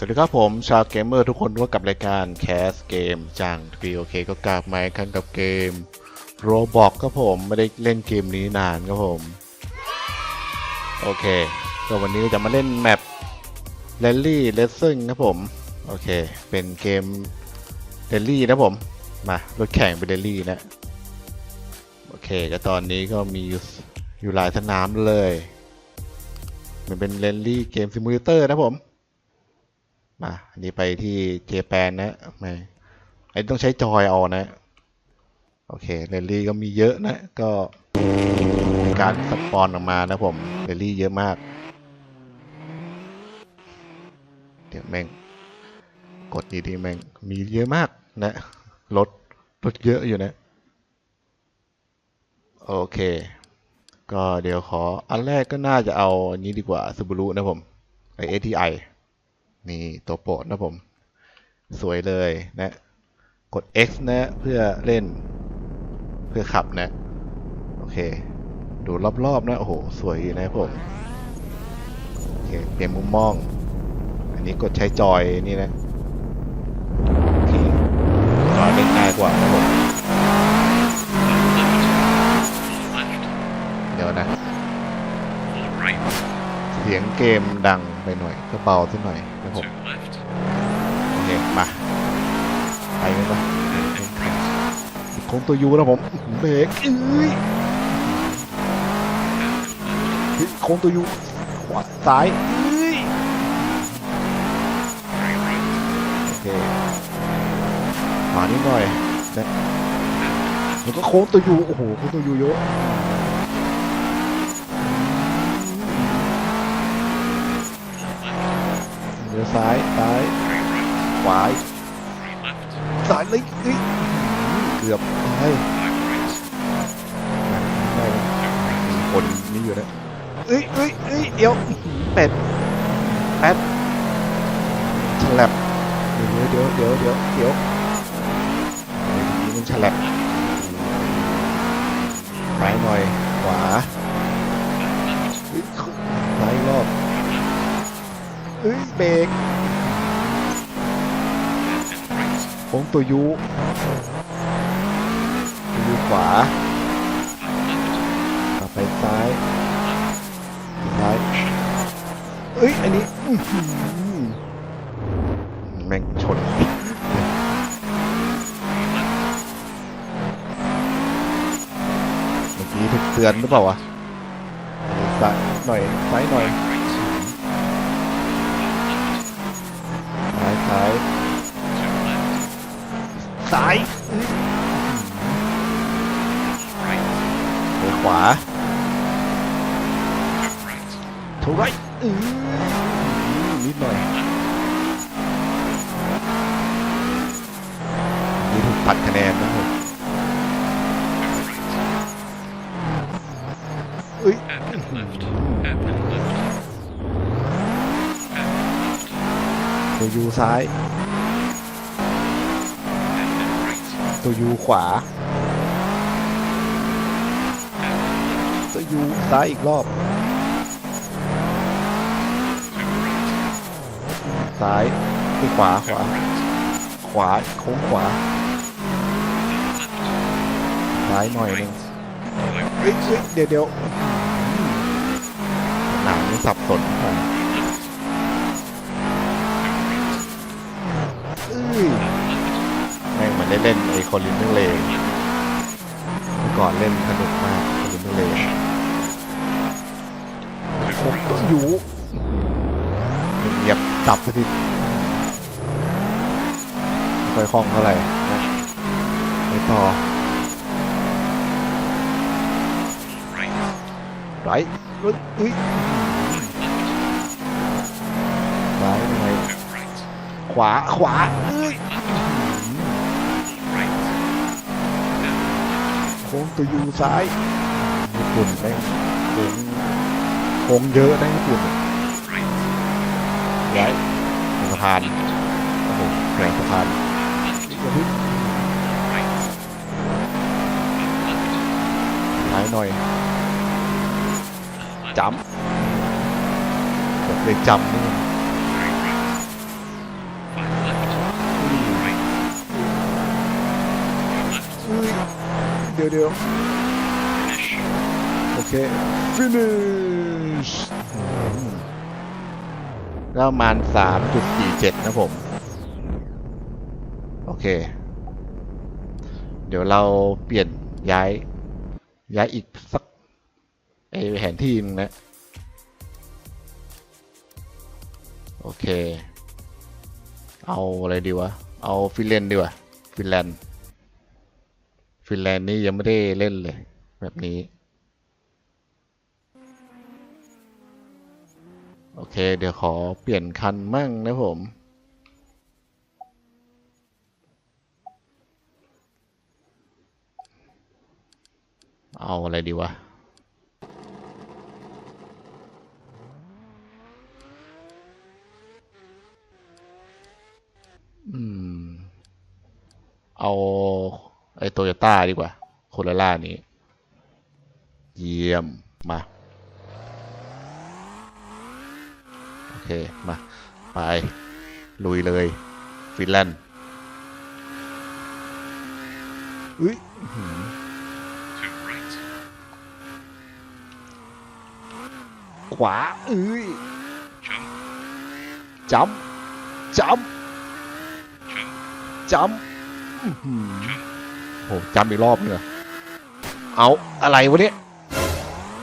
สวัสดีครับผมชาวเกมเมอร์ทุกคนด้วกับรายการแคสเกมจังทีโอเคก็กลับมาครั้งกับเกมโรบอกครับผมไม่ได้เล่นเกมนี้นานครับผม โอเคก็วันนี้จะมาเล่นแมป r a l l y r a c i n g ครับผม โอเค เป็นเกม r a l l y นะผม มารถแข่งเป็น r a l l y นะ โอเคก็ตอนนี้ก็มีอยู่หลายสนามเลย มันเป็น r a l l y เกมซิมูเลเตอร์นะผม มาอันนี้ไปที่เจแปนนะไม่ไอ้ต้องใช้จอยเอานะ โอเคเรลลี่ก็มีเยอะนะ ก็การสปอนออกมานะผมเรลลี่เยอะมาก เดี๋ยวแม่ง กดดีๆแม่ง มีเยอะมากนะรถรถเยอะอยู่นะ โอเค ก็เดี๋ยวขอ อันแรกก็น่าจะเอาอันนี้ดีกว่าซูบ r u นะผมไอ ATI นี่ตัวโปรดนะผม สวยเลยนะ กด X นะเพื่อเล่น เพื่อขับนะ โอเค ดูรอบๆนะ โอ้โห สวยดีนะผม โอเค เปลี่ยนมุมมอง อันนี้กดใช้จอยนี่นะ โอเค จอยเล่นง่ายกว่านะผมเดี๋ยวนะ เสียงเกมดัง ไปหน่อยก็เบาขึ้นหน่อยนะผมโอเคมาไปกันปะโค้งตัวยูนะผมเบรกเอ้ยเฮ้ยโค้งตัวยูขวาซ้ายเอ้ยโอเคมานิดหน่อยนะแล้วก็โค้งตัวยูโอ้โหโค้งตัวยูเยอะ เลี้ยวซ้ายซ้ายขวาซ้ายเลยเอ้ยเกือบไปได้แล้วมีคนนี่อยู่นะเอ้ยเอ้ยเอ้ยเดี๋ยวเป็ดแป๊ดฉลับเดี๋ยวเดี๋ยวเดี๋ยวเดี๋ยวเดี๋ยวนี่มันฉลับไปหน่อยขวาเอ้ยซ้ายอีกรอบ เอ้ยเบรกโค้งตัวยูตัวยูขวาต่อไปซ้ายซ้ายเอ้ย อันนี้อื้อหือแม่งชนเมื่อกี้ถูกเตือนหรือเปล่าวะซ้ายหน่อยซ้ายหน่อย ซ้ายซ้าย ซ้ายไปขวาเท่าไรอือนิดหน่อยนี่ถูกตัดคะแนนนะผมเอ้ยตัวยูซ้าย ตัวยูขวา ตัว ยูซ้ายอีกรอบ ซ้ายไปขวาขวา ขวาโค้งขวา ซ้ายหน่อยหนึงเฮ้ยเฮ้ยเดี๋ยวเดี๋ยวหนังนี่สับสนมากเอ้ยแม่งเหมือนได้เล่นไอ้คอลินเนอร์เลย์เมื่อก่อนเล่นสนุกมากคอลินเนอร์เลย์ ผมก็อยู่เงียบจับไปทีไม่ค่อยคล่องเท่าไหร่นะไม่ต่อไรเอ้ยเอ้ยซ้ายยังไงขวาขวาเอ้ยโค้งตัวยูซ้ายญี่ปุ่นแม่งโค้ง คงเยอะได้ญี่ปุ่นย้ายสะพานโอ้โหแหวนสะพานหายหน่อยจำเก็บเลยจำนี่เดี๋ยวเดี๋โอเคฟินิช ก็ประมาณสามจุดสี่เจ็ดนะผม โอเค เดี๋ยวเราเปลี่ยนย้าย ย้ายอีกสักไอแผนที่หนึงนะ โอเค เอาอะไรดีวะ เอาฟินแลนด์ดีกว่า ฟินแลนด์ ฟินแลนด์นี่ยังไม่ได้เล่นเลย แบบนี้ โอเค เดี๋ยวขอเปลี่ยนคันมั่งนะผมเอาอะไรดีวะ อืม เอา ไอโตโยต้าดีกว่า โคโรล่านี้ เยี่ยม มา โอ เคมาไปลุยเลยฟินแลนด์อุ้ยขวาเอ้ยจัมจัมจัมอื้อหือ Jump. โหจำอีกรอบนึงเหรอเอาอะไรวะเนี่ย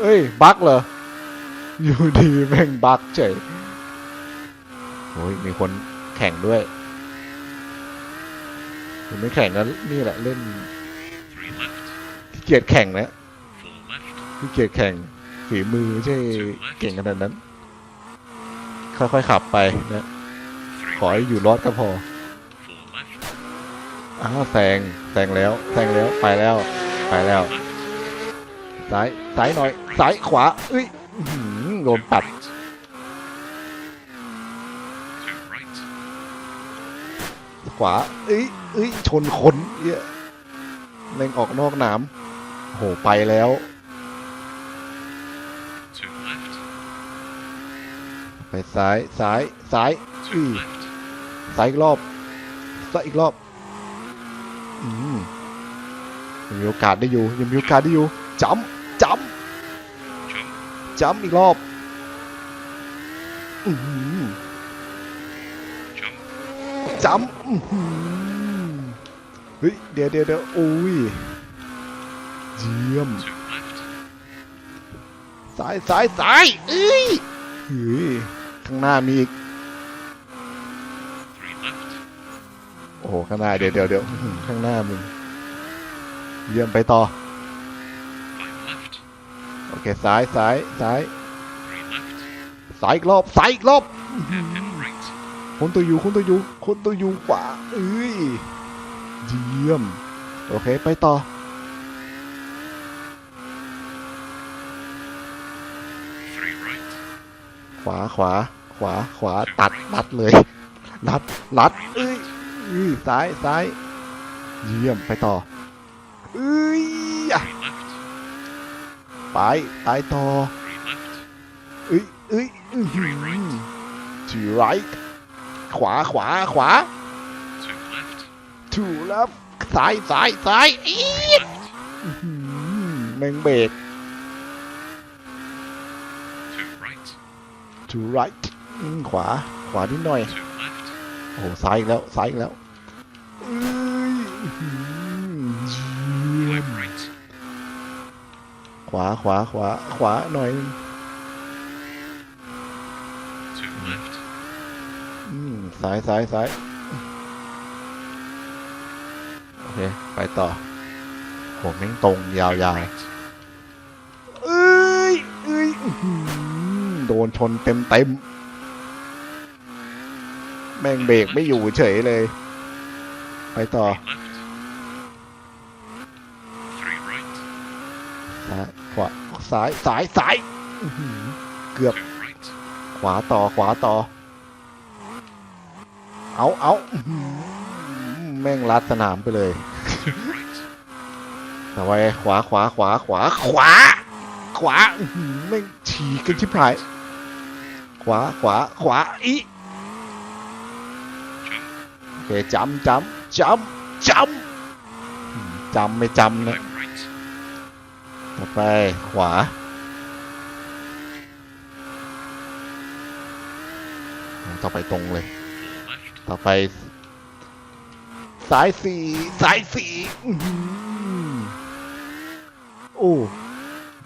เอ้ยบั๊กเหรออยู่ดีแม่งบั๊กเฉย โอ้ยมีคนแข่งด้วยผมไม่แข่งแล้วนี่แหละเล่นเกียจแข่งนะ Four left. ขี้เกียจแข่งฝีมือไม่ใช่เก่งขนาดนั้น ค่อยๆขับไปนะ ขอให้อยู่รอดก็พออ้าวแซงแซงแล้วแซงแล้วไปแล้ว ไปแล้วซ้ายซ้ายหน่อยซ้ายขวาเอ้ยโดนปัด right. To right. ขวา เอ้ยเอ้ยชนคนเหี้ยแม่งออกนอกหนามโหไปแล้วไปซ้ายซ้ายซ้ายอือซ้ายอีกรอบซ้ายอีกรอบอืมยังมีโอกาสได้อยู่ยังมีโอกาสได้อยู่จำจำจำอีกรอบอืม จำอื้อหือเฮ้ยเดี๋ยวเดี๋ยวเดี๋ยวโอ้ยเยี่ยม To left. ซ้ายซ้ายซ้ายเอ้ยเฮ้ยข้างหน้ามีอีกโอ้โหข้างหน้าเดี๋ยวเดี๋ยวเดี๋ยวข้างหน้ามึงเยี่ยมไปต่อโอเคซ้ายซ้ายซ้าย Three left. ซ้ายอีกรอบซ้ายอีกรอบ คนตัวอยู่คนตัวอยู่คนตัวอยู่ขวาเอ้ยเยี่ยม โอเค ไปต่อ ขวาขวา ขวา ขวา ตัดลัดเลยลัดลัดเอ้ย left. อื้อซ้ายซ้าย เยี่ยม ไปต่อ เอ้ยอะไปไปต่อเอ้ยเอ้ยอื้อหื Three อ right. ทีไรขวาขวาขวา Two left. ถูแล้วซ้ายซ้ายซ้ายอี Three ด left. อื้อหือแม่งเบรก Two right. to right อืมขวา ขวานิดหน่อย Two left. โอ้โห ซ้ายอีกแล้ว ซ้ายอีกแล้วเอ้ยอื้อหือเยี่ยม Five right. ขวา ขวา ขวา ขวา หน่อย Two อืมซ้ายซ้ายซ้ายโอเค ไปต่อผมแม่งตรงยาว Two ๆเอ้ยเอ้ยโดนชนเต็มเต็มแม่งเบรกไม่อยู่เฉยเลย ไปต่อซ้ายขวาซ้าย ซ้าย ซ้าย เกือบ ขวาต่อ ขวาต่อ เอาเอาแม่งลัดสนามไปเลยแต่ว่าขวาขวาขวาขวาขวา ขวาแม่งฉีกกันชิบหาย ขวาขวาขวาอีโอเคจำจำจำจำจำไม่จำนะต่อไปขวาต่อไปตรงเลย ต่อไป สายสี่สายสี่อื้อหือโอ้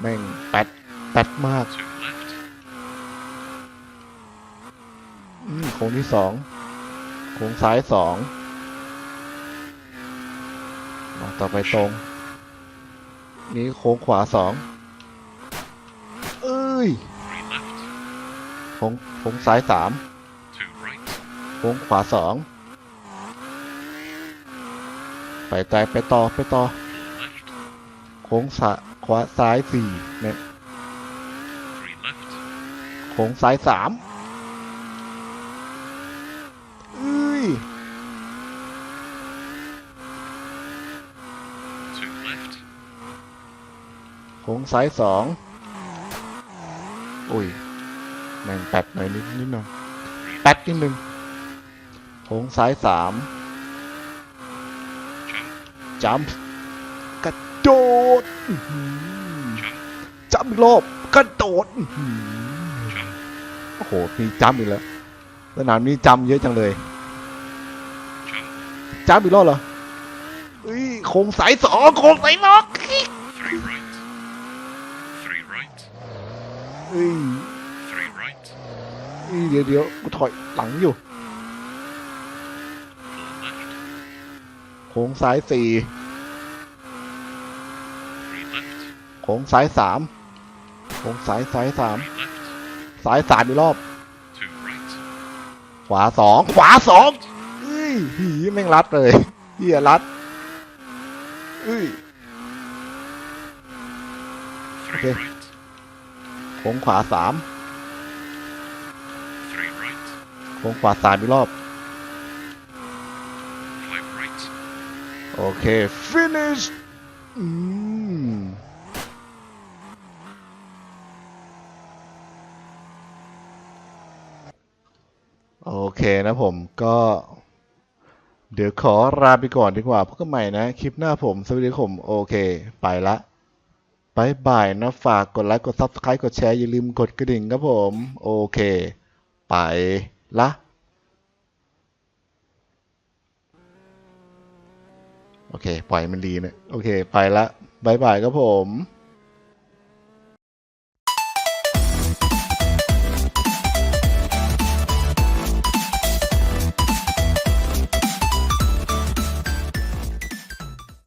แม่งแปดแปดมาก Two left. อืมโค้งที่สองโค้งซ้ายสองมาต่อไปตรง นี้โค้งขวาสองเอ้ย Three left. โค้งโค้งซ้ายสาม Two right. โค้งขวาสองไปไต่ไปต่อไปต่อ โค้งซ้ายขวาซ้ายสี่เนี่ยโค้งซ้ายสามเอ้ยโค้งซ้ายสองอุ้ยแม่งแปดหน่อยนิดนิดหน่อยแปดนิดนึง โค้งซ้ายสาม Jump. จัมป์กระโดดอื้อหือ Jump. จัมป์อีกรอบกระโดดอื้อหือ Jump. โอ้โห มีจัมป์อีกแล้วสนามนี้จัมป์เยอะจังเลย Jump. จัมป์อีกรอบเหรออุ้ยโค้งสายสองโค้งสายสอง Three right. Three right. อุ้ย Three right. อุ้ยเดี๋ยวเดี๋ยวกูถอยหลังอยู่ ค้งซ้ายสี่ Three left. โค้งซ้ายสามโค้งซ้ายซ้ายสาม Three left. ซ้ายสามอีกรอบ Two right. ขวาสองขวาสองเอ้ยหีแม่งรัดเลยเฮียรัดเอ้ย Three Okay. right. โค้งขวาสาม Three right. โค้งขวาสามอีกรอบ Five right. โอเค finish อืมโอเคนะผมก็ เดี๋ยวขอลาไปก่อนดีกว่าพบกันใหม่นะ คลิปหน้าผม สวัสดีผมโอเค ไปละบายบายนะ ฝากกดไลค์ กด Subscribe กดแชร์ อย่าลืมกดกระดิ่งครับผม โอเค ไปละ โอเค ปล่อยมันดีนะโอเค ไปละบายบายครับผม